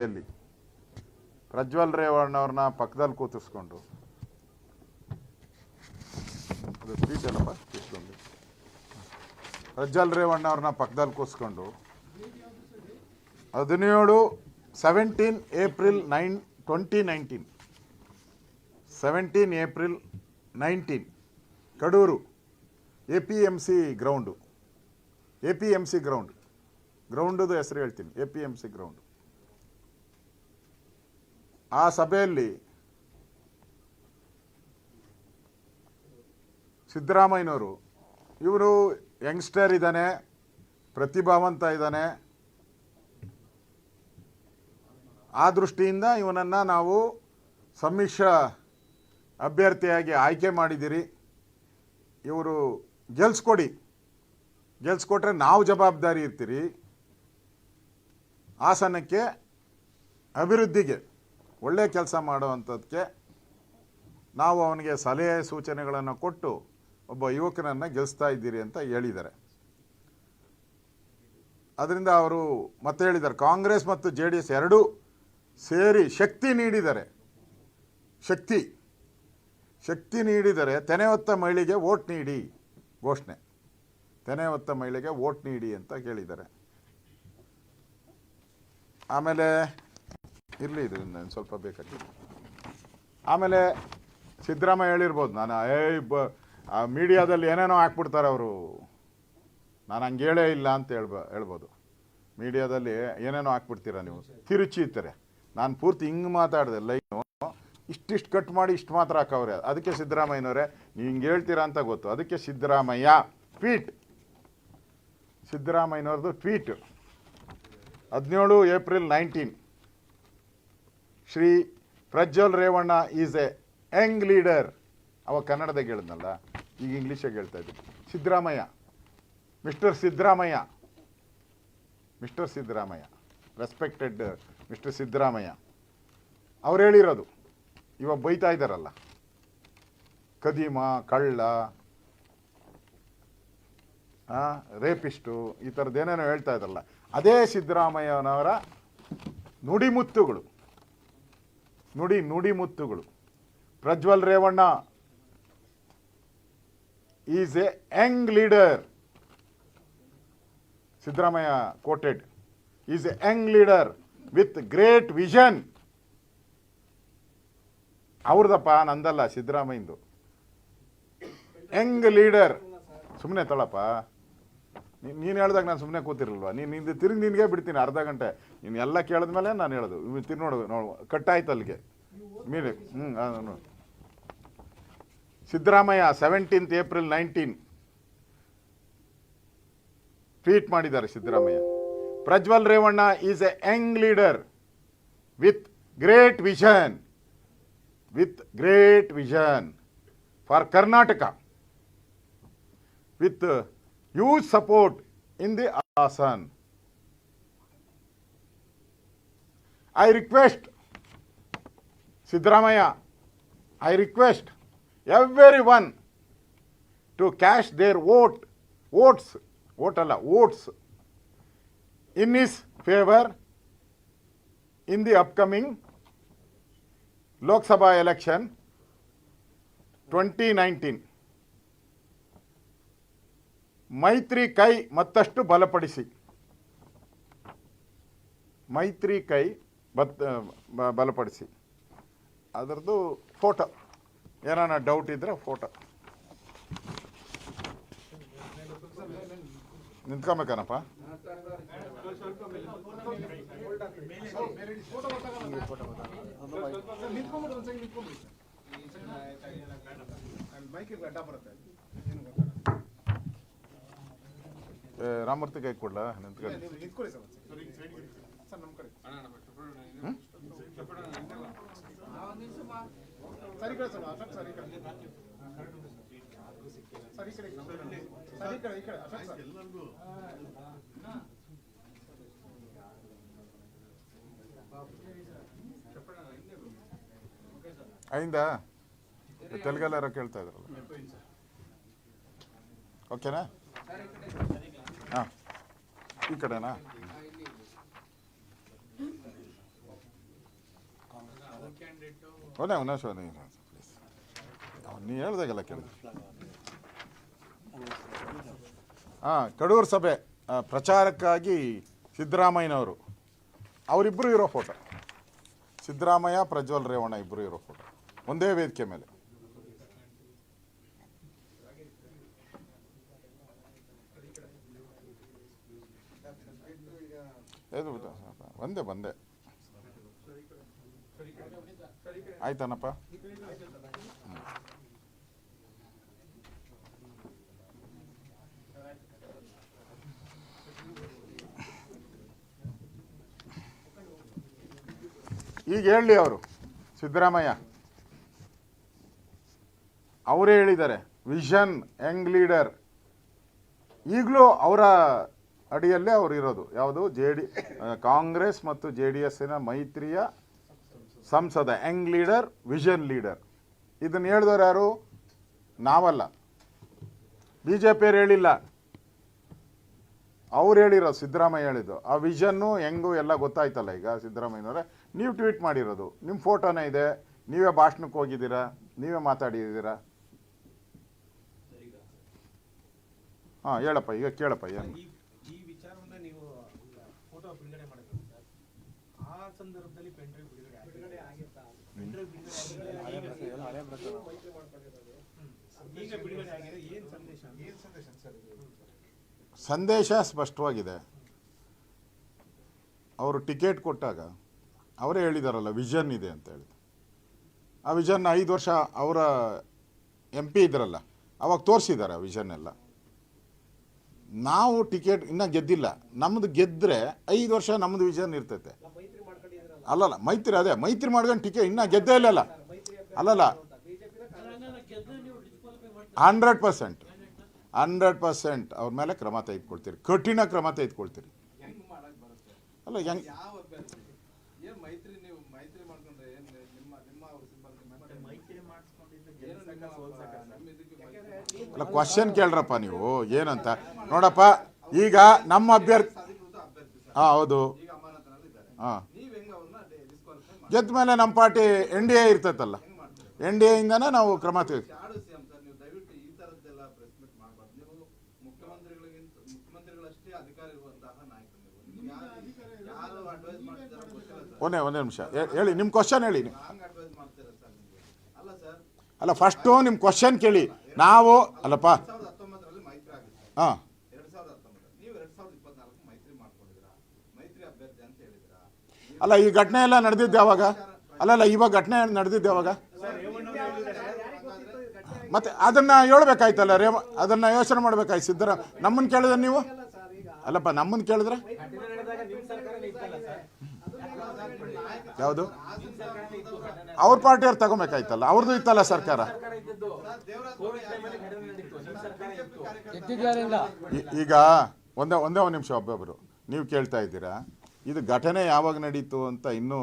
ಎಲ್ಲಿ ಪ್ರಜ್ವಲ್ ರೇವಣ್ಣವ್ರನ್ನ ಪಕ್ಕದಲ್ಲಿ ಕೂತಿಸ್ಕೊಂಡು ಅದು ಸ್ವೀಟ್ ಏನಪ್ಪ ಇಷ್ಟೊಂದು ಪ್ರಜ್ವಲ್ ರೇವಣ್ಣವ್ರನ್ನ ಪಕ್ಕದಲ್ಲಿ ಕೂರಿಸ್ಕೊಂಡು ಹದಿನೇಳು seventeen April nine twenty nineteen seventeen April nineteen Kadur A P M C ground A P M C ground ಗ್ರೌಂಡದು ಹೆಸರು ಹೇಳ್ತೀನಿ A P M C ground ಆ ಸಭೆಯಲ್ಲಿ ಸಿದ್ದರಾಮಯ್ಯನವರು, ಇವರು ಯಂಗ್ಸ್ಟರ್ ಇದ್ದಾನೆ, ಪ್ರತಿಭಾವಂತ ಇದ್ದಾನೆ. ಆ ದೃಷ್ಟಿಯಿಂದ ಇವನನ್ನು ನಾವು ಸಮ್ಮಿಶ್ರ ಅಭ್ಯರ್ಥಿಯಾಗಿ ಆಯ್ಕೆ ಮಾಡಿದ್ದೀರಿ. ಇವರು ಗೆಲ್ಸ್ಕೊಡಿ. ಗೆಲ್ಸ್ಕೊಟ್ರೆ ನಾವು ಜವಾಬ್ದಾರಿ ಇರ್ತೀರಿ. ಆಸನಕ್ಕೆ ಅಭಿವೃದ್ಧಿಗೆ. ಒಳ್ಳೆ ಕೆಲಸ ಮಾಡುವಂಥದ್ದಕ್ಕೆ ನಾವು ಅವನಿಗೆ ಸಲಹೆ ಸೂಚನೆಗಳನ್ನು ಕೊಟ್ಟು ಒಬ್ಬ ಯುವಕನನ್ನು ಗೆಲ್ಲಿಸ್ತಾ ಇದ್ದೀರಿ ಅಂತ ಹೇಳಿದ್ದಾರೆ. ಅದರಿಂದ ಅವರು ಮತ್ತೆ ಹೇಳಿದ್ದಾರೆ, ಕಾಂಗ್ರೆಸ್ ಮತ್ತು ಜೆ ಡಿ ಎಸ್ ಎರಡೂ ಸೇರಿ ಶಕ್ತಿ ನೀಡಿದ್ದಾರೆ ಶಕ್ತಿ ಶಕ್ತಿ ನೀಡಿದರೆ ತೆನೆ ಹೊತ್ತ ಮಹಿಳೆಗೆ ವೋಟ್ ನೀಡಿ ಘೋಷಣೆ, ತೆನೆ ಹೊತ್ತ ಮಹಿಳೆಗೆ ವೋಟ್ ನೀಡಿ ಅಂತ ಕೇಳಿದ್ದಾರೆ ಆಮೇಲೆ ಇರಲಿ ಇದು ನಾನು ಸ್ವಲ್ಪ ಬೇಕಾಗಿತ್ತು ಆಮೇಲೆ ಸಿದ್ದರಾಮಯ್ಯ ಹೇಳಿರ್ಬೋದು, ನಾನು, ಏ, ಬ ಮೀಡಿಯಾದಲ್ಲಿ ಏನೇನೋ ಹಾಕ್ಬಿಡ್ತಾರೆ ಅವರು. ನಾನು ಹಂಗೆ ಹೇಳೇ ಇಲ್ಲ ಅಂತ ಹೇಳ್ಬ, ಹೇಳ್ಬೋದು. ಮೀಡಿಯಾದಲ್ಲಿ ಏನೇನೋ ಹಾಕ್ಬಿಡ್ತೀರಾ ನೀವು? ತಿರುಚಿ ಇರ್ತಾರೆ ನಾನು ಪೂರ್ತಿ ಹಿಂಗೆ ಮಾತಾಡಿದೆ, ಲೈನು. ಇಷ್ಟಿಷ್ಟು ಕಟ್ ಮಾಡಿ ಇಷ್ಟು ಮಾತ್ರ ಹಾಕವ್ರೆ. ಅದಕ್ಕೆ ಸಿದ್ದರಾಮಯ್ಯನವರೇ, ನೀವು ಹಿಂಗೆ ಹೇಳ್ತೀರಾ ಅಂತ ಗೊತ್ತು. ಅದಕ್ಕೆ ಸಿದ್ದರಾಮಯ್ಯ, ಟ್ವೀಟ್. ಸಿದ್ದರಾಮಯ್ಯನವ್ರದ್ದು ಟ್ವೀಟ್. ಹದಿನೇಳು April nineteen. Shri Prajwal Revanna is a young leader. ಅವ ಕನ್ನಡದಾಗ ಹೇಳಿದ್ನಲ್ಲ, ಈಗ ಇಂಗ್ಲೀಷಾಗ ಹೇಳ್ತಾ ಇದ್ದೀನಿ. Siddaramaiah, mister Siddaramaiah. Mister Siddaramaiah, respected mister Siddaramaiah. ಅವ್ರು ಹೇಳಿರೋದು, ಇವ ಬೈತಾ ಇದ್ದಾರಲ್ಲ. ಕದೀಮ, ಕಳ್ಳ ರೇಪಿಸ್ಟು, ಈ ಥರದ್ದು ಏನೇನೋ ಹೇಳ್ತಾ ಇದ್ದಾರಲ್ಲ. ಅದೇ ಸಿದ್ದರಾಮಯ್ಯನವರ ನುಡಿಮುತ್ತುಗಳು. ನುಡಿ ನುಡಿ ಮುತ್ತುಗಳು. Prajwal Revanna is a young leader Siddaramaiah quoted is a young leader with great vision ಅವ್ರದಪ್ಪ ನಂದಲ್ಲ ಸಿದ್ದರಾಮಯ್ಯಂದು. ಯಂಗ್ ಲೀಡರ್ ಸುಮ್ಮನೆ ತಳಪ್ಪ. ನೀನು ಹೇಳ್ದಾಗ ನಾನು ಸುಮ್ಮನೆ ಕೂತಿರಲ್ವಾ ನೀನು ನಿಂದು ತಿರುಗಿ ನಿನಗೆ ಬಿಡ್ತೀನಿ ಅರ್ಧ ಗಂಟೆ. ನೀನು ಎಲ್ಲ ಕೇಳಿದ್ಮೇಲೆ ನಾನು ಹೇಳೋದು. ತಿರು ನೋಡು ನೋಡು. ಕಟ್ಟಾಯ್ತು ಅಲ್ಲಿಗೆ. ಮೀರೆ ಹ್ಞೂ Siddaramaiah seventeenth April nineteen tweet ಮಾಡಿದ್ದಾರೆ Siddaramaiah. Prajwal Revanna is a young leader with great vision with great vision for Karnataka uh, huge support in the Assam. I request Sidramaya, I request everyone to cast their vote, votes, vote alla, votes in his favor in the upcoming Lok Sabha election 2019. ಮೈತ್ರಿ ಕೈ ಮತ್ತಷ್ಟು ಬಲಪಡಿಸಿ ಮೈತ್ರಿ ಕೈ ಬತ್ ಬಲಪಡಿಸಿ ಅದರದ್ದು photo ಏನಾನ doubt ಇದ್ರೆ photo ನಿಂತ್ಕೊಬೇಕನಪ್ಪ ಏ, ರಾಮೂರ್ತಿ ಕೈ ಕೊಡ್ಲಾ? ನಿಂತ್ಕೊಳ್ಳಿ. ಅయింದಾ ತೆಲುಗಲ್ಲಾರ ಕೇಳ್ತಾ ಇದ್ರಲ್ಲ. ಓಕೆನಾ ಈ ಕಡೆನಾ? ನಿಮಿಷ ಒಂದೇ ನಿಮಿಷ ಪ್ಲೀಸ್ ನೀ ಹೇಳ್ದಾಗೆಲ್ಲ ಕೇಳಿ. ಹಾಂ, ಕಡೂರು ಸಭೆ ಪ್ರಚಾರಕ್ಕಾಗಿ ಸಿದ್ದರಾಮಯ್ಯನವರು. ಅವರಿಬ್ಬರು ಇರೋ ಫೋಟೋ ಸಿದ್ದರಾಮಯ್ಯ, ಪ್ರಜ್ವಲ್ ರೇವಣ್ಣ ಇಬ್ಬರು ಇರೋ ಫೋಟೋ ಒಂದೇ ವೇದಿಕೆ ಮೇಲೆ. ಇದು ಬಿಟ್ಟ ಒಂದೇ ಬಂದೆ. ಆಯ್ತಾನಪ್ಪ. ಈಗ ಹೇಳಿ ಅವರು, ಸಿದ್ದರಾಮಯ್ಯ. ಅವರೇ ಹೇಳಿದ್ದಾರೆ, ವಿಷನ್ ಯಂಗ್ ಲೀಡರ್. ಈಗಲೂ ಅವರ ಅಡಿಯಲ್ಲೇ ಅವರು ಇರೋದು. ಯಾವುದು? ಜೆ ಡಿ ಕಾಂಗ್ರೆಸ್ ಮತ್ತು ಜೆ ಡಿ ಎಸ್ಸಿನ ಮೈತ್ರಿಯ ಸಂಸದ. Young leader vision leader. ಇದನ್ನು ಹೇಳಿದವರು ಯಾರು? ನಾವಲ್ಲ. ಬಿ ಜೆ ಪಿಯವ್ರು ಹೇಳಿಲ್ಲ. ಅವ್ರು ಹೇಳಿರೋ ಸಿದ್ದರಾಮಯ್ಯ ಹೇಳಿದ್ದು. ಆ ವಿಷನ್ನು ಹೆಂಗು ಎಲ್ಲ ಗೊತ್ತಾಯ್ತಲ್ಲ ಈಗ ಸಿದ್ದರಾಮಯ್ಯನವರೇ. ನೀವು ಟ್ವೀಟ್ ಮಾಡಿರೋದು. ನಿಮ್ಮ ಫೋಟೋನೇ ಇದೆ. ನೀವೇ ಭಾಷಣಕ್ಕೆ ಹೋಗಿದ್ದೀರಾ? ನೀವೇ ಮಾತಾಡಿದ್ದೀರಾ? ಹಾಂ ಹೇಳಪ್ಪ. ಈಗ ಕೇಳಪ್ಪ ಏನು ಈ ಈ ವಿಚಾರವನ್ನ ನೀವು ಫೋಟೋ ಬಿಡುಗಡೆ ಮಾಡಿದ್ರಿ ಸರ್ ಆ ಸಂದರ್ಭದಲ್ಲಿ ಪೆನ್ ಡ್ರೈವ್ ಬಿಡುಗಡೆ ಆಗಿತ್ತಾ? ಪೆನ್ ಬಿಡುಗಡೆ ಆಗಿದೆ ಈಗ ಬಿಡುಗಡೆ ಆಗಿದೆ. ಏನ್ ಸಂದೇಶ? ಏನ್ ಸಂದೇಶ ಸರ್ ಸಂದೇಶ ಸ್ಪಷ್ಟವಾಗಿದೆ. ಅವರು ಟಿಕೆಟ್ ಕೊಟ್ಟಾಗ ಅವರೇ ಹೇಳಿದಾರಲ್ಲ ವಿಷನ್ ಇದೆ ಅಂತ ಹೇಳಿದ್ರು. ಆ ವಿಷನ್ ಐದು ವರ್ಷ ಅವರ ಎಂ ಪಿ ಇದ್ರಲ್ಲ ಅವಾಗ ತೋರಿಸಿದ್ದಾರೆ ಆ ವಿಷನ್ ಎಲ್ಲ. ನಾವು ಟಿಕೆಟ್ ಇನ್ನೂ ಗೆದ್ದಿಲ್ಲ. ನಮ್ಮದು ಗೆದ್ದರೆ ಐದು ವರ್ಷ ನಮ್ಮದು ವಿಷನ್ ಇರ್ತೈತೆ. ಅಲ್ಲಲ್ಲ, ಮೈತ್ರಿ ಅದೇ, ಮೈತ್ರಿ ಮಾಡ್ಕೊಂಡು ಟಿಕೆ ಇನ್ನೂ ಗೆದ್ದೇ ಇಲ್ಲಲ್ಲ. ಅಲ್ಲಲ್ಲ. ಹಂಡ್ರೆಡ್ ಪರ್ಸೆಂಟ್ ಹಂಡ್ರೆಡ್ ಪರ್ಸೆಂಟ್ ಅವ್ರ ಮೇಲೆ ಕ್ರಮ ತೆಗೆದುಕೊಳ್ತೀರಿ, ಕಠಿಣ ಕ್ರಮ ತೆಗೆದುಕೊಳ್ತೀರಿ. ಅಲ್ಲ, ಹೆಂಗ್ ಅಲ್ಲ ಕ್ವಶನ್ ಕೇಳ್ರಪ್ಪ ನೀವು, ಏನಂತ? ನೋಡಪ್ಪ, ಈಗ ನಮ್ಮ ಅಭ್ಯರ್ಥಿ ಹಾ, ಹೌದು. ಹಾಂ ನೀವ್ ಹೆಂಗ್ ಅವ್ರನ್ನ ಡಿಸ್ಕ್ವಾಲಿಫೈ ಮಾಡಿ ಗೆದ್ದ ಮೇಲೆ ನಮ್ಮ ಪಾರ್ಟಿ ಎನ್ ಡಿ ಎ ಇರ್ತೈತಲ್ಲ. ಎನ್ ಡಿ ಎಯಿಂದನೇ ನಾವು ಕ್ರಮ ಮಾಡ್ತಿದಾರೋ ಒಂದೇ ಒಂದೇ ನಿಮಿಷ. ಹೇಳಿ ನಿಮ್ಮ ಕ್ವಶನ್ ಹೇಳಿ ಅಲ್ಲ ಫಸ್ಟು ನಿಮ್ಮ ಕ್ವಶನ್ ಕೇಳಿ. ನಾವು ಅಲ್ಲಪ್ಪ. ಹಾಂ ಎರಡ್ ಸಾವಿರದ ಹತ್ತೊಂಬತ್ತು ನೀವು ಎರಡ್ ಸಾವಿರದ ಇಪ್ಪತ್ನಾಲ್ಕು ಮೈತ್ರಿ ಮಾಡ್ಕೊಂಡಿದ್ದೀರಾ ಮೈತ್ರಿ ಅಭ್ಯರ್ಥಿ ಅಂತ ಹೇಳಿದಿರಾ ಅಲ್ಲ ಈ ಘಟನೆ ಎಲ್ಲ ನಡೆದಿದ್ದು ಯಾವಾಗ ಅಲ್ಲಲ್ಲ ಇವಾಗ ಘಟನೆ ನಡೆದಿದ್ದು ಯಾವಾಗ ಮತ್ತೆ ಅದನ್ನ ಹೇಳ್ಬೇಕಾಯ್ತಲ್ಲ ರೇವ ಅದನ್ನ ಯೋಚನೆ ಮಾಡ್ಬೇಕಾಯ್ತು ಸಿದ್ದರ. ನಮ್ಮನ್ನ ಕೇಳಿದ್ರೆ ನೀವು? ಅಲ್ಲಪ್ಪ ನಮ್ಮನ್ನ ಕೇಳಿದ್ರೆ? ಯಾವುದು? ಅವ್ರ ಪಾರ್ಟಿಯವ್ರು ತಗೋಬೇಕಾಯ್ತಲ್ಲ ಅವ್ರದ್ದು ಇತ್ತಲ್ಲ ಸರ್ಕಾರ. ಈಗ ಒಂದೇ ಒಂದೇ ಒಂದು ನಿಮಿಷ ಒಬ್ಬೊಬ್ಬರು ನೀವು ಕೇಳ್ತಾ ಇದ್ದೀರಾ? ಇದು ಘಟನೆ ಯಾವಾಗ ನಡೀತು ಅಂತ ಇನ್ನೂ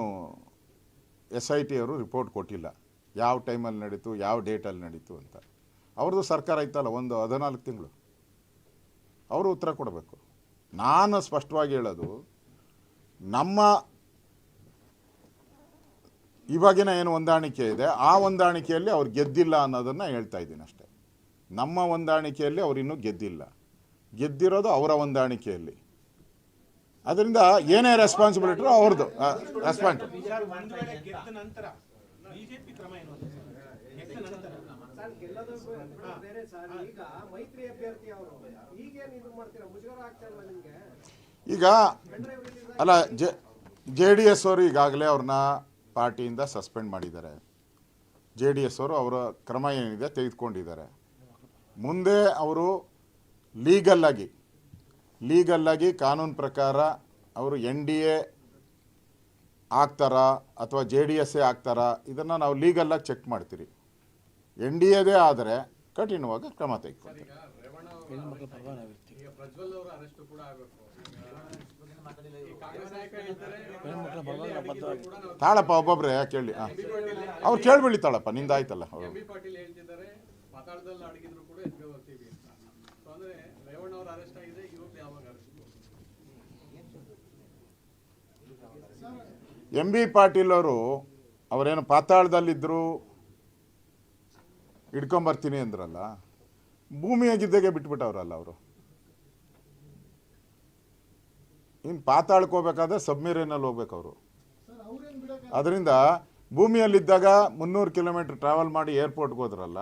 ಎಸ್ ಐ ಟಿ ಅವರು ರಿಪೋರ್ಟ್ ಕೊಟ್ಟಿಲ್ಲ. ಯಾವ ಟೈಮಲ್ಲಿ ನಡೀತು, ಯಾವ ಡೇಟಲ್ಲಿ ನಡೀತು ಅಂತ. ಅವ್ರದ್ದು ಸರ್ಕಾರ ಇತ್ತಲ್ಲ ಒಂದು ಹದಿನಾಲ್ಕು ತಿಂಗಳು. ಅವರು ಉತ್ತರ ಕೊಡಬೇಕು. ನಾನು ಸ್ಪಷ್ಟವಾಗಿ ಹೇಳೋದು, ನಮ್ಮ ಇವಾಗಿನ ಏನು ಹೊಂದಾಣಿಕೆ ಇದೆ, ಆ ಹೊಂದಾಣಿಕೆಯಲ್ಲಿ ಅವ್ರು ಗೆದ್ದಿಲ್ಲ ಅನ್ನೋದನ್ನು ಹೇಳ್ತಾ ಇದ್ದೀನಿ ಅಷ್ಟೇ. ನಮ್ಮ ಹೊಂದಾಣಿಕೆಯಲ್ಲಿ ಅವ್ರು ಇನ್ನೂ ಗೆದ್ದಿಲ್ಲ. ಗೆದ್ದಿರೋದು ಅವರ ಹೊಂದಾಣಿಕೆಯಲ್ಲಿ. ಅದರಿಂದ ಏನೇ ರೆಸ್ಪಾನ್ಸಿಬಿಲಿಟಿ ಅವ್ರದ್ದು ರೆಸ್ಪಾನ್ಸ್ ಈಗ, ಅಲ್ಲ, ಜೆ ಜೆ ಡಿ ಎಸ್ ಅವರು ಈಗಾಗಲೇ ಅವ್ರನ್ನ ಪಾರ್ಟಿಯಿಂದ ಸಸ್ಪೆಂಡ್ ಮಾಡಿದ್ದಾರೆ. ಜೆ ಡಿ ಎಸ್ ಅವರು ಅವರ ಕ್ರಮ ಏನಿದೆ ತೆಗೆದುಕೊಂಡಿದ್ದಾರೆ. ಮುಂದೆ ಅವರು ಲೀಗಲ್ಲಾಗಿ ಲೀಗಲ್ಲಾಗಿ ಕಾನೂನು ಪ್ರಕಾರ ಅವರು ಎನ್ ಡಿ ಎ ಆಗ್ತಾರಾ ಅಥವಾ ಜೆ ಡಿ ಎಸ್ ಎ ಆಗ್ತಾರಾ ಇದನ್ನು ನಾವು ಲೀಗಲ್ಲಾಗಿ ಚೆಕ್ ಮಾಡ್ತೀರಿ. ಎನ್ ಡಿ ಎದೇ ಆದರೆ ಕಠಿಣವಾಗಿ ಕ್ರಮ ತೆಗೆದುಕೊಳ್ತೀವಿ ಈಗ ಪ್ರಜ್ವಲ್ ಅವರ ಅರೆಸ್ಟ್ ಕೂಡ ಆಗಬೇಕು. ಕಾಂಗ್ರೆಸ್ ನಾಯಕ ಹೇಳ್ತಾರೆ ಕೂಡ ನಾವು ತಾಳಪ್ಪ ಒಬ್ಬೊಬ್ರೆ ಕೇಳಿ? ಹಾಂ. ಅವ್ರು ಕೇಳ್ಬಿಡಿ ತಾಳಪ್ಪ ನಿಂದಾಯ್ತಲ್ಲ ಅವರು ಎಂ ಬಿ ಪಾಟೀಲ್ ಹೇಳ್ತಿದ್ದಾರೆ ಪಾತಾಳದಲ್ಲಿ ಅಡಗಿದ್ರು ಕೂಡ ಎದ್ಗೆ ಹೋಗ್ತೀವಿ ಅಂತ ಸೊ ಅಂದ್ರೆ ರೇವಣ್ಣ ಅವ್ರ ಅರೆಸ್ಟ್ ಆಗಿದೆ ಇವಾಗ ಯಾವಾಗ ಅರೆಸ್ಟ್ ಎಂ ಬಿ ಪಾಟೀಲ್ ಅವರು ಅವರೇನು ಪಾತಾಳದಲ್ಲಿದ್ದರು ಇಟ್ಕೊಂಬರ್ತೀನಿ ಅಂದ್ರಲ್ಲ ಭೂಮಿಯಾಗಿದ್ದಾಗೆ ಬಿಟ್ಬಿಟ್ಟವ್ರಲ್ಲ ಅವರು. ಇನ್ನು ಪಾತಾಳಕ್ಕೆ ಹೋಗ್ಬೇಕಾದ್ರೆ ಸಬ್ಮಿರೇನಲ್ಲಿ ಹೋಗ್ಬೇಕು ಅವರು ಅದರಿಂದ ಭೂಮಿಯಲ್ಲಿದ್ದಾಗ ಮುನ್ನೂರು ಕಿಲೋಮೀಟರ್ ಟ್ರಾವೆಲ್ ಮಾಡಿ ಏರ್ಪೋರ್ಟ್ಗೆ ಹೋದ್ರಲ್ಲ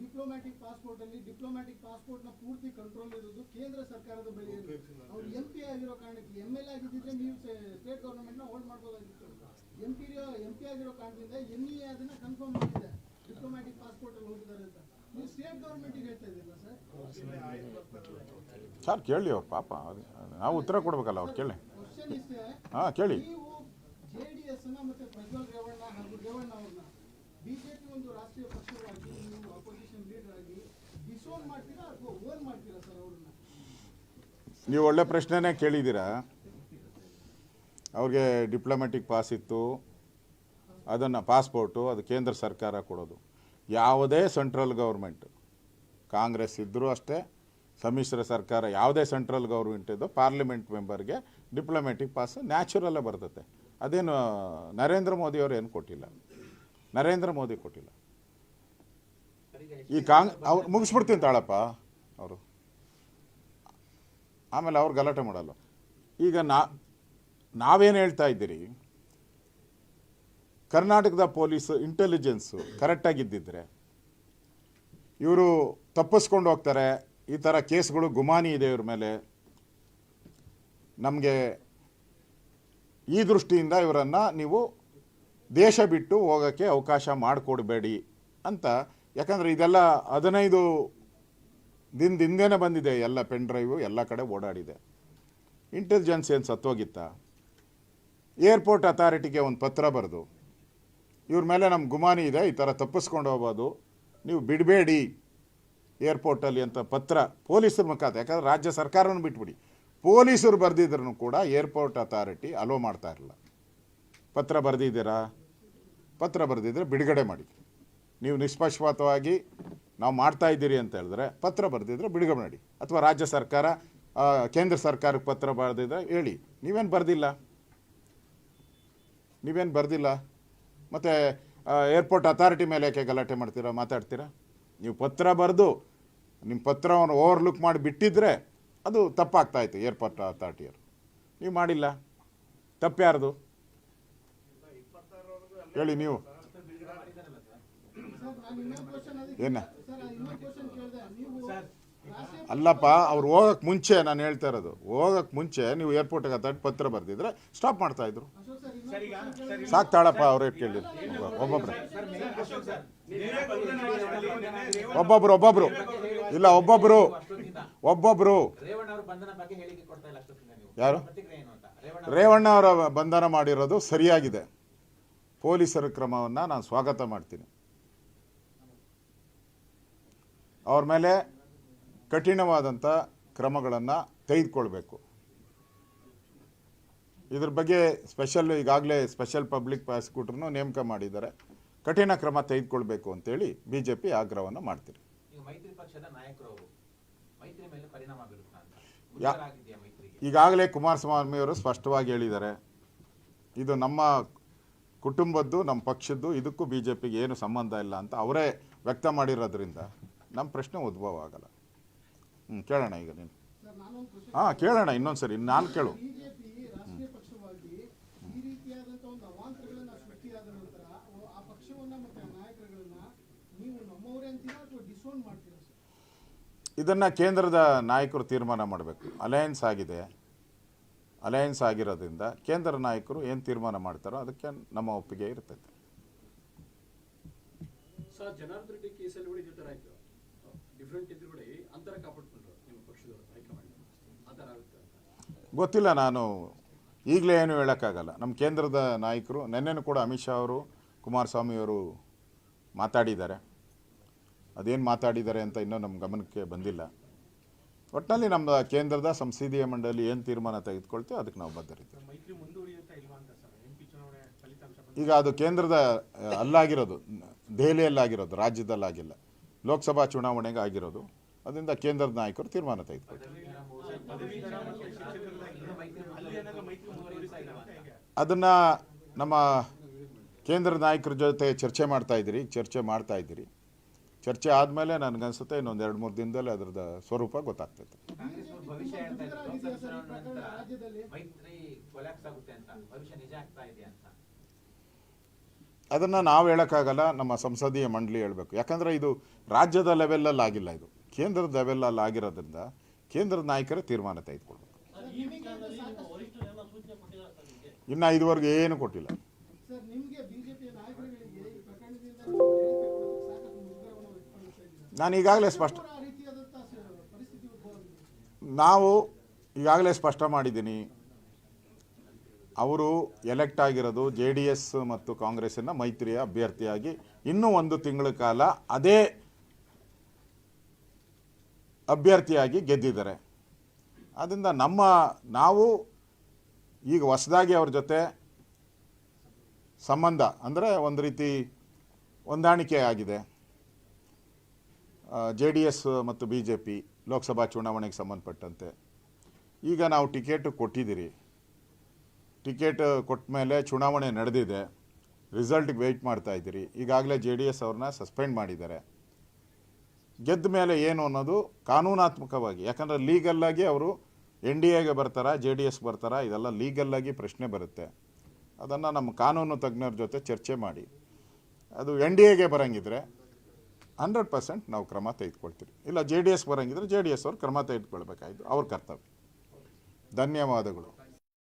ಡಿಪ್ಲೊಮ್ಯಾಟಿಕ್ ಪಾಸ್ಪೋರ್ಟ್ ಅಲ್ಲಿ ಡಿಪ್ಲೊಮ್ಯಾಟಿಕ್ ಪಾಸ್ಪೋರ್ಟ್ನ ಪೂರ್ತಿ ಕಂಟ್ರೋಲ್ ಇರೋದು ಕೇಂದ್ರ ಸರ್ಕಾರದ ಬಳಿ ಇರೋದು. ಅವ್ರು ಎಂ ಪಿ ಆಗಿರೋ ಕಾರಣಕ್ಕೆ ಎಂ ಎಲ್ ಆಗಿದ್ದಿದ್ರೆ ನೀವು ಸ್ಟೇಟ್ ಗೌರ್ಮೆಂಟ್ನ ಹೋಲ್ಡ್ ಮಾಡ್ಬೋದಾಗಿತ್ತು. ಎಂ ಪಿ ಎಂ ಪಿ ಆಗಿರೋ ಕಾರಣದಿಂದ ಎಂ ಇ ಅದನ್ನ ಕನ್ಫರ್ಮ್ ಮಾಡಿದೆ. ಡಿಪ್ಲೊಮ್ಯಾಟಿಕ್ ಪಾಸ್ಪೋರ್ಟ್ ಅಲ್ಲಿ ಹೋಗಿದ್ದಾರೆ ಅಂತ. ನೀವು ಸ್ಟೇಟ್ ಗವರ್ನಮೆಂಟ್ ಹೇಳ್ತಾ ಇದ್ದಿಲ್ಲ ಸರ್? ಸರ್ ಕೇಳಿ ಅವ್ರು ಪಾಪ. ನಾವು ಉತ್ತರ ಕೊಡ್ಬೇಕಲ್ಲ ಅವ್ರು ಕೇಳಿ. ಹಾ ಇಷ್ಟೇ ಹಾಂ ಕೇಳಿ. ನೀವು ಜೆ ಡಿ ಎಸ್ನ ಮತ್ತೆ ಪ್ರಜ್ವಲ್ ರೇವಣ್ಣ ಹಾಗೂ ರೇವಣ್ಣ ಅವ್ರನ್ನ ಬಿಜೆಪಿ ಒಂದು ರಾಷ್ಟ್ರೀಯ ಪಕ್ಷವಾಗಿ ನೀವು ಅಪೋಸಿಷನ್ ಲೀಡರ್ ಆಗಿ ಡಿಸೋನ್ ಮಾಡ್ತೀರಾ ಅಥವಾ ಓನ್ ಮಾಡ್ತೀರಾ ಸರ್ ಅವ್ರನ್ನ ನೀವು ಒಳ್ಳೆ ಪ್ರಶ್ನೆನೇ ಕೇಳಿದ್ದೀರಾ? ಅವ್ರಿಗೆ ಡಿಪ್ಲೊಮ್ಯಾಟಿಕ್ ಪಾಸ್ ಇತ್ತು, ಅದನ್ನು ಪಾಸ್ಪೋರ್ಟು ಅದು ಕೇಂದ್ರ ಸರ್ಕಾರ ಕೊಡೋದು. ಯಾವುದೇ ಸೆಂಟ್ರಲ್ ಗೌರ್ಮೆಂಟ್ ಕಾಂಗ್ರೆಸ್ ಇದ್ದರೂ ಅಷ್ಟೇ, ಸಮ್ಮಿಶ್ರ ಸರ್ಕಾರ ಯಾವುದೇ ಸೆಂಟ್ರಲ್ ಗೌರ್ಮೆಂಟ್ ಇದ್ದು ಪಾರ್ಲಿಮೆಂಟ್ ಮೆಂಬರ್ಗೆ ಡಿಪ್ಲೊಮ್ಯಾಟಿಕ್ ಪಾಸ್ ನ್ಯಾಚುರಲ್ಲೇ ಬರ್ತದೆ ಅದೇನು ನರೇಂದ್ರ ಮೋದಿ ಅವರು ಏನು ಕೊಟ್ಟಿಲ್ಲ? ನರೇಂದ್ರ ಮೋದಿ ಕೊಟ್ಟಿಲ್ಲ. ಈ ಕಾಂಗ್ ಅವ್ರು ಮುಗಿಸ್ಬಿಡ್ತೀನಿ ತಾಳಪ್ಪ ಅವರು. ಆಮೇಲೆ ಅವ್ರು ಗಲಾಟೆ ಮಾಡಲ್ಲ. ಈಗ ನಾ, ನಾವೇನು ಹೇಳ್ತಾ ಇದ್ದೀರಿ? ಕರ್ನಾಟಕದ ಪೊಲೀಸ್ ಇಂಟೆಲಿಜೆನ್ಸು ಕರೆಕ್ಟಾಗಿದ್ದಿದ್ರೆ ಇವರು ತಪ್ಪಿಸ್ಕೊಂಡು ಹೋಗ್ತಾರೆ, ಈ ಥರ ಕೇಸ್ಗಳು ಗುಮಾನಿ ಇದೆ ಇವ್ರ ಮೇಲೆ. ನಮಗೆ ಈ ದೃಷ್ಟಿಯಿಂದ ಇವರನ್ನು ನೀವು ದೇಶ ಬಿಟ್ಟು ಹೋಗೋಕ್ಕೆ ಅವಕಾಶ ಮಾಡಿಕೊಡ್ಬೇಡಿ ಅಂತ. ಯಾಕಂದರೆ ಇದೆಲ್ಲ ಹದಿನೈದು ದಿನದ ಹಿಂದೆನೇ ಬಂದಿದೆ, ಎಲ್ಲ ಪೆನ್ ಡ್ರೈವು ಎಲ್ಲ ಕಡೆ ಓಡಾಡಿದೆ. ಇಂಟೆಲಿಜೆನ್ಸ್ ಏನು ಸತ್ತೋಗಿತ್ತ? ಏರ್ಪೋರ್ಟ್ ಅಥಾರಿಟಿಗೆ ಒಂದು ಪತ್ರ ಬರೆದು, ಇವ್ರ ಮೇಲೆ ನಮ್ಮ ಗುಮಾನಿ ಇದೆ, ಈ ಥರ ತಪ್ಪಿಸ್ಕೊಂಡು ಹೋಗ್ಬೋದು ನೀವು ಬಿಡಬೇಡಿ ಏರ್ಪೋರ್ಟಲ್ಲಿ ಅಂತ ಪತ್ರ ಪೊಲೀಸರ ಮುಖಾಂತರ, ಯಾಕಂದ್ರೆ ರಾಜ್ಯ ಸರ್ಕಾರವನ್ನು ಬಿಟ್ಬಿಡಿ. ಪೊಲೀಸರು ಬರೆದಿದ್ರು ಕೂಡ ಏರ್ಪೋರ್ಟ್ ಅಥಾರಿಟಿ ಅಲೋ ಮಾಡ್ತಾ ಇರಲಿಲ್ಲ. ಪತ್ರ ಬರೆದಿದ್ದೀರಾ? ಪತ್ರ ಬರೆದಿದ್ದರೆ ಬಿಡುಗಡೆ ಮಾಡಿ ನೀವು ನಿಷ್ಪಕ್ಷಪಾತವಾಗಿ ನಾವು ಮಾಡ್ತಾ ಇದ್ದೀರಿ ಅಂತ ಹೇಳಿದ್ರೆ ಪತ್ರ ಬರೆದಿದ್ರೆ ಬಿಡುಗಡೆ ಮಾಡಿ. ಅಥವಾ ರಾಜ್ಯ ಸರ್ಕಾರ ಕೇಂದ್ರ ಸರ್ಕಾರಕ್ಕೆ ಪತ್ರ ಬರೆದಿದ್ರೆ ಹೇಳಿ. ನೀವೇನು ಬರೆದಿಲ್ಲ? ನೀವೇನು ಬರೆದಿಲ್ಲ? ಮತ್ತು ಏರ್ಪೋರ್ಟ್ ಅಥಾರಿಟಿ ಮೇಲೆ ಯಾಕೆ ಗಲಾಟೆ ಮಾಡ್ತೀರಾ, ಮಾತಾಡ್ತೀರಾ? ನೀವು ಪತ್ರ ಬರೆದು ನಿಮ್ಮ ಪತ್ರವನ್ನು ಓವರ್ಲುಕ್ ಮಾಡಿ ಬಿಟ್ಟಿದ್ರೆ ಅದು ತಪ್ಪಾಗ್ತಾಯಿತ್ತು ಏರ್ಪೋರ್ಟ್ ಅಥಾರಿಟಿಯವರು ನೀವು ಮಾಡಿಲ್ಲ? ತಪ್ಪು ಯಾರ್ದು ಹೇಳಿ ನೀವು ಸರ್ ನಾನು ಇನ್ನೊಂದು ಕ್ವಶನ್ ಅದಕ್ಕೆ ಏನ? ಅಲ್ಲಪ್ಪ, ಅವ್ರು ಹೋಗಕ್ಕೆ ಮುಂಚೆ ನಾನು ಹೇಳ್ತಾ ಇರೋದು. ಹೋಗಕ್ಕೆ ಮುಂಚೆ ನೀವು ಏರ್ಪೋರ್ಟಿಗೆ ಅಥಾರಿಟಿ ಪತ್ರ ಬರೆದಿದ್ರೆ ಸ್ಟಾಪ್ ಮಾಡ್ತಾಯಿದ್ರು ಸಾಕು ತಾಳಪ್ಪ, ಅವ್ರು ಕೇಳಿ ಒಬ್ಬೊಬ್ರೆ. ಒಬ್ಬೊಬ್ರು ಒಬ್ಬೊಬ್ರು. ಇಲ್ಲ, ಒಬ್ಬೊಬ್ರು. ಒಬ್ಬೊಬ್ರು. ಯಾರು? ರೇವಣ್ಣ ಅವರ ಬಂಧನ ಮಾಡಿರೋದು ಸರಿಯಾಗಿದೆ. ಪೊಲೀಸರ ಕ್ರಮವನ್ನು ನಾನು ಸ್ವಾಗತ ಮಾಡ್ತೀನಿ. ಅವ್ರ ಮೇಲೆ ಕಠಿಣವಾದಂಥ ಕ್ರಮಗಳನ್ನು ತೆಗೆದುಕೊಳ್ಬೇಕು. ಇದ್ರ ಬಗ್ಗೆ ಸ್ಪೆಷಲ್ ಈಗಾಗಲೇ ಸ್ಪೆಷಲ್ ಪಬ್ಲಿಕ್ ಪ್ರಾಸಿಕ್ಯೂಟರ್ನು ನೇಮಕ ಮಾಡಿದ್ದಾರೆ. ಕಠಿಣ ಕ್ರಮ ತೆಗೆದುಕೊಳ್ಬೇಕು ಅಂತೇಳಿ ಬಿ ಜೆ ಪಿ ಆಗ್ರಹವನ್ನು ಮಾಡ್ತೀರಿ ಈಗ ಮೈತ್ರಿ ಪಕ್ಷದ ನಾಯಕರು ಅವರು ಈಗಾಗಲೇ ಸ್ಪಷ್ಟವಾಗಿ ಹೇಳಿದ್ದಾರೆ. ಇದು ನಮ್ಮ ಕುಟುಂಬದ್ದು ನಮ್ಮ ಪಕ್ಷದ್ದು ಇದಕ್ಕೂ ಬಿ ಜೆ ಪಿಗೆ ಏನು ಸಂಬಂಧ ಇಲ್ಲ ಅಂತ ಅವರೇ ವ್ಯಕ್ತ ಮಾಡಿರೋದ್ರಿಂದ ನಮ್ಮ ಪ್ರಶ್ನೆ ಉದ್ಭವ ಆಗಲ್ಲ ಹ್ಞೂ ಕೇಳೋಣ ಈಗ ನೀನು. ಹಾಂ ಕೇಳೋಣ ಇನ್ನೊಂದು ಸರಿ ನಾನು ಕೇಳು. ಬಿಜೆಪಿ ರಾಷ್ಟ್ರೀಯ ಪಕ್ಷವಾಗಿ ಈ ರೀತಿಯಾದಂತ ಒಂದು ಅವಾಂತರಗಳನ್ನ ನಂತರ ಆ ಪಕ್ಷವನ್ನ ಮತ್ತೆ ಆ ನಾಯಕರುಗಳನ್ನ ನೀವು ನಮ್ಮವರೇ ಅಂತೀರಾ ಡಿಸೋನ್ ಮಾಡ್ತೀರಾ ಸರ್? ಇದನ್ನು ಕೇಂದ್ರದ ನಾಯಕರು ತೀರ್ಮಾನ ಮಾಡಬೇಕು. ಅಲಯನ್ಸ್ ಆಗಿದೆ. ಅಲಯನ್ಸ್ ಆಗಿರೋದ್ರಿಂದ ಕೇಂದ್ರ ನಾಯಕರು ಏನು ತೀರ್ಮಾನ ಮಾಡ್ತಾರೋ ಅದಕ್ಕೆ ನಮ್ಮ ಒಪ್ಪಿಗೆ ಇರ್ತೈತೆ. ಡಿಫ್ರೆಂಟ್ ಇದ್ರು ಕೂಡ ಅಂತರ ಕಾಪಾಡ್ಕೊಂಡ್ರು ನಿಮ್ಮ ಪಕ್ಷದವರು ಹೈಕಮಾಂಡ್. ಆ ಥರ ಆಗುತ್ತೆ ಅಂತ. ಗೊತ್ತಿಲ್ಲ ನಾನು ಈಗಲೇ ಏನು ಹೇಳೋಕ್ಕಾಗಲ್ಲ. ನಮ್ಮ ಕೇಂದ್ರದ ನಾಯಕರು ನಿನ್ನೆನೂ ಕೂಡ ಅಮಿತ್ ಶಾ ಅವರು ಕುಮಾರಸ್ವಾಮಿಯವರು ಮಾತಾಡಿದ್ದಾರೆ. ಅದೇನು ಮಾತಾಡಿದ್ದಾರೆ ಅಂತ ಇನ್ನೂ ನಮ್ಮ ಗಮನಕ್ಕೆ ಬಂದಿಲ್ಲ. ಒಟ್ಟಿನಲ್ಲಿ ನಮ್ಮ ಕೇಂದ್ರದ ಸಂಸದೀಯ ಮಂಡಳಿ ಏನು ತೀರ್ಮಾನ ತೆಗೆದುಕೊಳ್ತೀವಿ ಅದಕ್ಕೆ ನಾವು ಬದ್ಧರಿದ್ದೀವಿ. ಈಗ ಅದು ಕೇಂದ್ರದ ಅಲ್ಲಾಗಿರೋದು ದೆಹಲಿಯಲ್ಲಾಗಿರೋದು ರಾಜ್ಯದಲ್ಲಾಗಿಲ್ಲ. ಲೋಕಸಭಾ ಚುನಾವಣೆಗೆ ಆಗಿರೋದು. ಅದರಿಂದ ಕೇಂದ್ರದ ನಾಯಕರು ತೀರ್ಮಾನ ತೆಗೆದುಕೊಳ್ತಾರೆ ಅದನ್ನು ನಮ್ಮ ಕೇಂದ್ರ ನಾಯಕರ ಜೊತೆ ಚರ್ಚೆ ಮಾಡ್ತಾ ಇದ್ದೀರಿ, ಚರ್ಚೆ ಮಾಡ್ತಾ ಇದ್ದೀರಿ. ಚರ್ಚೆ ಆದಮೇಲೆ ನನಗನ್ಸುತ್ತೆ ಇನ್ನೊಂದು ಎರಡು ಮೂರು ದಿನದಲ್ಲಿ ಅದರದ ಸ್ವರೂಪ ಗೊತ್ತಾಗ್ತೈತೆ. ಭವಿಷ್ಯ ಅದನ್ನು ನಾವು ಹೇಳೋಕ್ಕಾಗಲ್ಲ ನಮ್ಮ ಸಂಸದೀಯ ಮಂಡಳಿ ಹೇಳಬೇಕು. ಯಾಕಂದರೆ ಇದು ರಾಜ್ಯದ ಲೆವೆಲಲ್ಲಿ ಆಗಿಲ್ಲ ಇದು. ಕೇಂದ್ರದ ಲೆವೆಲಲ್ಲಿ ಆಗಿರೋದ್ರಿಂದ ಕೇಂದ್ರದ ನಾಯಕರೇ ತೀರ್ಮಾನ ತೆಗೆದುಕೊಳ್ಬೇಕು. ಇನ್ನು ಇದುವರೆಗೂ ಏನು ಕೊಟ್ಟಿಲ್ಲ. ನಾನು ಈಗಾಗಲೇ ಸ್ಪಷ್ಟ ನಾವು ಈಗಾಗಲೇ ಸ್ಪಷ್ಟ ಮಾಡಿದ್ದೀನಿ. ಅವರು ಎಲೆಕ್ಟ್ ಆಗಿರೋದು ಜೆ ಡಿ ಎಸ್ ಮತ್ತು ಕಾಂಗ್ರೆಸ್ಸಿನ ಮೈತ್ರಿಯ ಅಭ್ಯರ್ಥಿಯಾಗಿ ಇನ್ನೂ ಒಂದು ತಿಂಗಳ ಕಾಲ ಅದೇ ಅಭ್ಯರ್ಥಿಯಾಗಿ ಗೆದ್ದಿದ್ದಾರೆ. ಆದ್ದರಿಂದ ನಮ್ಮ ನಾವು ಈಗ ಹೊಸದಾಗಿ ಅವ್ರ ಜೊತೆ ಸಂಬಂಧ ಅಂದರೆ ಒಂದು ರೀತಿ ಹೊಂದಾಣಿಕೆ ಆಗಿದೆ. ಜೆ ಡಿ ಎಸ್ ಮತ್ತು ಬಿ ಜೆ ಪಿ ಲೋಕಸಭಾ ಚುನಾವಣೆಗೆ ಸಂಬಂಧಪಟ್ಟಂತೆ. ಈಗ ನಾವು ಟಿಕೆಟ್ ಕೊಟ್ಟಿದ್ದೀರಿ. ಟಿಕೆಟ್ ಕೊಟ್ಟ ಮೇಲೆ ಚುನಾವಣೆ ನಡೆದಿದೆ ರಿಸಲ್ಟ್ಗೆ ವೆಯ್ಟ್ ಮಾಡ್ತಾ ಇದ್ದೀರಿ. ಈಗಾಗಲೇ ಜೆ ಡಿ ಎಸ್ ಅವ್ರನ್ನ ಸಸ್ಪೆಂಡ್ ಮಾಡಿದ್ದಾರೆ. ಗೆದ್ದ ಮೇಲೆ ಏನು ಅನ್ನೋದು ಕಾನೂನಾತ್ಮಕವಾಗಿ, ಯಾಕಂದರೆ ಲೀಗಲ್ಲಾಗಿ ಅವರು ಎನ್ ಡಿ ಎಗೆ ಬರ್ತಾರಾ ಜೆ ಡಿ ಎಸ್ ಬರ್ತಾರಾ, ಇದೆಲ್ಲ ಲೀಗಲ್ಲಾಗಿ ಪ್ರಶ್ನೆ ಬರುತ್ತೆ. ಅದನ್ನು ನಮ್ಮ ಕಾನೂನು ತಜ್ಞರ ಜೊತೆ ಚರ್ಚೆ ಮಾಡಿ. ಅದು ಎನ್ ಡಿ ಎಗೆ ಬರೋಂಗಿದ್ರೆ ಹಂಡ್ರೆಡ್ ಪರ್ಸೆಂಟ್ ನಾವು ಕ್ರಮ ತೆಗೆದುಕೊಳ್ತೀವಿ. ಇಲ್ಲ ಜೆ ಡಿ ಎಸ್ ಬರೋಂಗಿದ್ರೆ ಜೆ ಡಿ ಎಸ್ ಅವ್ರು ಕ್ರಮ ತೆಗೆದುಕೊಳ್ಬೇಕಾಯಿತು, ಅವ್ರ ಕರ್ತವ್ಯ. ಧನ್ಯವಾದಗಳು.